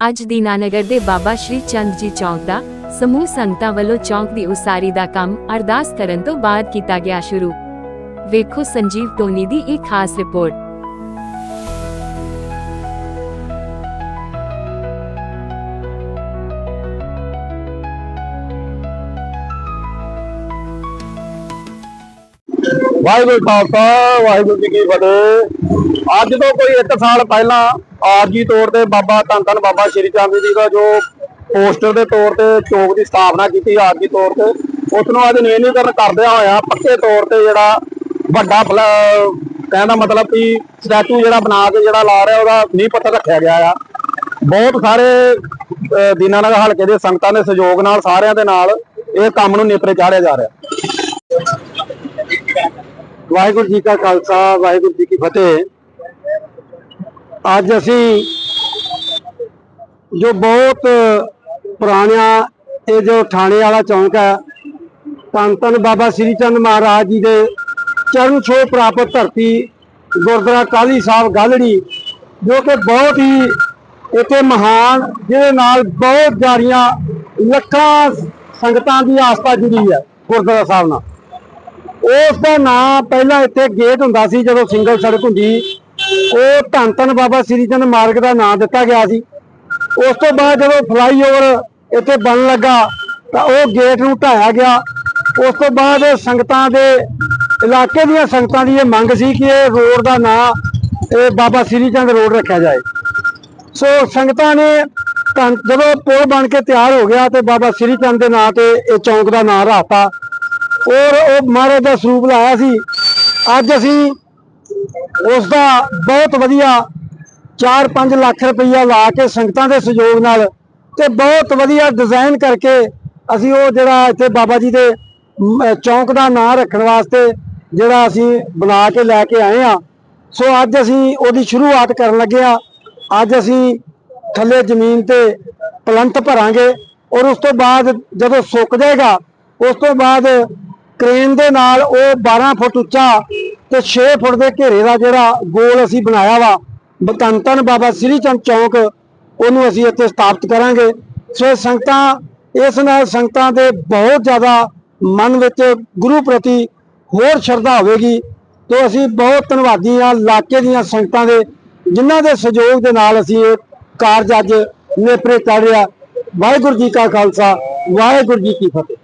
ਅੱਜ ਦੀਨਾਨਗਰ ਦੇ ਬਾਬਾ ਸ਼੍ਰੀ ਚੰਦ ਜੀ ਚੌਂਕ ਦਾ ਸਮੂਹ ਸੰਗਤਾਂ ਵੱਲੋਂ ਚੌਂਕ ਦੀ ਉਸਾਰੀ ਦਾ ਕੰਮ ਅਰਦਾਸ ਕਰਨ ਤੋਂ ਬਾਅਦ ਕੀਤਾ ਗਿਆ ਸ਼ੁਰੂ। ਵੇਖੋ ਸੰਜੀਵ ਟੋਨੀ ਦੀ ਇੱਕ ਖਾਸ ਰਿਪੋਰਟ। ਵਾਹਿਗੁਰੂ ਖਾਲਸਾ, ਵਾਹਿਗੁਰੂ ਜੀ ਕੀ ਫਤਿਹ। ਅੱਜ ਤੋਂ ਕੋਈ 1 ਸਾਲ ਪਹਿਲਾਂ ਆਰਜੀ ਤੌਰ ਤੇ ਬਾਬਾ ਧੰਨ ਧੰਨ ਬਾਬਾ ਸ਼੍ਰੀ ਚੰਦ ਜੀ ਦਾ ਜੋ ਪੋਸਟਰ ਦੇ ਤੌਰ ਤੇ ਚੌਕ ਦੀ ਸਥਾਪਨਾ ਕੀਤੀ ਆਰਜੀ ਤੌਰ ਤੇ ਉਸ ਨੂੰ ਅੱਜ ਨਵੀਨੀਕਰਨ ਕਰਦਿਆਂ ਹੋਇਆ ਪੱਕੇ ਤੌਰ ਤੇ ਜਿਹੜਾ ਵੱਡਾ ਕਹਿਣ ਦਾ ਮਤਲਬ ਕਿ ਸਟੈਚੂ ਜਿਹੜਾ ਬਣਾ ਕੇ ਜਿਹੜਾ ਲਾ ਰਿਹਾ ਉਹਦਾ ਨੀਂਹ ਪੱਥਰ ਰੱਖਿਆ ਗਿਆ ਆ। ਬਹੁਤ ਸਾਰੇ ਅਹ, ਦੀਨਾਨਗਰ ਹਲਕੇ ਦੇ ਸੰਗਤਾਂ ਦੇ ਸਹਿਯੋਗ ਨਾਲ ਸਾਰਿਆਂ ਦੇ ਨਾਲ ਇਹ ਕੰਮ ਨੂੰ ਨੇਪਰੇ ਚਾੜਿਆ ਜਾ ਰਿਹਾ। ਵਾਹਿਗੁਰੂ ਜੀ ਕਾ ਖਾਲਸਾ ਵਾਹਿਗੁਰੂ ਜੀ ਕੀ ਫਤਿਹ। ਅੱਜ ਅਸੀਂ ਜੋ ਬਹੁਤ ਪੁਰਾਣਿਆ ਇਹ ਜੋ ਥਾਣੇ ਵਾਲਾ ਚੌਂਕ ਹੈ, ਧੰਨ ਧੰਨ ਬਾਬਾ ਸ੍ਰੀ ਚੰਦ ਮਹਾਰਾਜ ਜੀ ਦੇ ਚਰਨ ਛੋਹ ਪ੍ਰਾਪਤ ਧਰਤੀ, ਗੁਰਦੁਆਰਾ ਕਾਲੀ ਸਾਹਿਬ ਗਾਲੜੀ, ਜੋ ਕਿ ਬਹੁਤ ਹੀ ਇੱਥੇ ਮਹਾਨ, ਜਿਹਦੇ ਨਾਲ ਬਹੁਤ ਜਾਰੀਆਂ ਲੱਖਾਂ ਸੰਗਤਾਂ ਦੀ ਆਸਥਾ ਜੁੜੀ ਹੈ ਗੁਰਦੁਆਰਾ ਸਾਹਿਬ ਨਾਲ। ਉਸ ਦਾ ਨਾਂ ਪਹਿਲਾਂ ਇੱਥੇ ਗੇਟ ਹੁੰਦਾ ਸੀ, ਜਦੋਂ ਸਿੰਗਲ ਸੜਕ ਹੁੰਦੀ ਉਹ ਧੰਨ ਧੰਨ ਬਾਬਾ ਸ੍ਰੀ ਚੰਦ ਮਾਰਗ ਦਾ ਨਾਂ ਦਿੱਤਾ ਗਿਆ ਸੀ। ਉਸ ਤੋਂ ਬਾਅਦ ਜਦੋਂ ਫਲਾਈਓਵਰ ਇੱਥੇ ਬਣਨ ਲੱਗਾ, ਤਾਂ ਉਹ ਗੇਟ ਨੂੰ ਢਾਇਆ ਗਿਆ। ਉਸ ਤੋਂ ਬਾਅਦ ਸੰਗਤਾਂ ਦੇ ਇਲਾਕੇ ਦੀਆਂ ਸੰਗਤਾਂ ਦੀ ਇਹ ਮੰਗ ਸੀ ਕਿ ਇਹ ਰੋਡ ਦਾ ਨਾਂ ਇਹ ਬਾਬਾ ਸ੍ਰੀ ਚੰਦ ਰੋਡ ਰੱਖਿਆ ਜਾਏ। ਸੋ ਸੰਗਤਾਂ ਨੇ ਧੰਨ- ਜਦੋਂ ਪੁਲ ਬਣ ਕੇ ਤਿਆਰ ਹੋ ਗਿਆ ਤੇ ਬਾਬਾ ਸ੍ਰੀ ਚੰਦ ਦੇ ਨਾਂ ਤੇ ਇਹ ਚੌਂਕ ਦਾ ਨਾਂ ਰਾਤਾ ਔਰ ਉਹ ਮਹਾਰਾਜ ਦਾ ਸਰੂਪ ਲਾਇਆ ਸੀ। ਅੱਜ ਅਸੀਂ ਉਸ ਦਾ ਬਹੁਤ ਵਧੀਆ 4-5 ਲੱਖ ਰੁਪਈਆ ਲਾ ਕੇ ਸੰਗਤਾਂ ਦੇ ਸਹਿਯੋਗ ਨਾਲ ਤੇ ਬਹੁਤ ਵਧੀਆ ਡਿਜ਼ਾਈਨ ਕਰਕੇ ਅਸੀਂ ਉਹ ਜਿਹੜਾ ਇੱਥੇ ਬਾਬਾ ਜੀ ਦੇ ਚੌਂਕ ਦਾ ਨਾਂ ਰੱਖਣ ਵਾਸਤੇ ਜਿਹੜਾ ਅਸੀਂ ਬਣਾ ਕੇ ਲੈ ਕੇ ਆਏ ਆ ਸੋ ਅੱਜ ਅਸੀਂ ਉਹਦੀ ਸ਼ੁਰੂਆਤ ਕਰਨ ਲੱਗੇ ਆ ਅੱਜ ਅਸੀਂ ਥੱਲੇ ਜ਼ਮੀਨ ਤੇ ਪਲੰਥ ਭਰਾਂਗੇ ਔਰ ਉਸ ਤੋਂ ਬਾਅਦ ਜਦੋਂ ਸੁੱਕ ਜਾਏਗਾ, ਉਸ ਤੋਂ ਬਾਅਦ ਕ੍ਰੇਨ ਦੇ ਨਾਲ ਉਹ 12 ਫੁੱਟ ਉੱਚਾ ਤੇ 6 ਫੁੱਟ ਦੇ ਘੇਰੇ ਦਾ ਜਿਹੜਾ ਗੋਲ ਅਸੀਂ ਬਣਾਇਆ ਵਾ, ਬ- ਧੰਨ ਬਾਬਾ ਸ੍ਰੀ ਚੰਦ ਚੌਂਕ, ਉਹਨੂੰ ਅਸੀਂ ਇੱਥੇ ਸਥਾਪਿਤ ਕਰਾਂਗੇ। ਸੋ ਇਹ ਸੰਗਤਾਂ, ਇਸ ਨਾਲ ਸੰਗਤਾਂ ਦੇ ਬਹੁਤ ਜ਼ਿਆਦਾ ਮਨ ਵਿੱਚ ਗੁਰੂ ਪ੍ਰਤੀ ਹੋਰ ਸ਼ਰਧਾ ਹੋਵੇਗੀ। ਤੋਂ ਅਸੀਂ ਬਹੁਤ ਧੰਨਵਾਦੀ ਹਾਂ ਇਲਾਕੇ ਦੀਆਂ ਸੰਗਤਾਂ ਦੇ, ਜਿਨ੍ਹਾਂ ਦੇ ਸਹਿਯੋਗ ਦੇ ਨਾਲ ਅਸੀਂ ਇਹ ਕਾਰਜ ਅੱਜ ਨੇਪਰੇ ਚੜ੍ਹ ਰਿਹਾ ਵਾਹਿਗੁਰੂ ਜੀ ਕਾ ਖਾਲਸਾ, ਵਾਹਿਗੁਰੂ ਜੀ ਕੀ ਫਤਿਹ।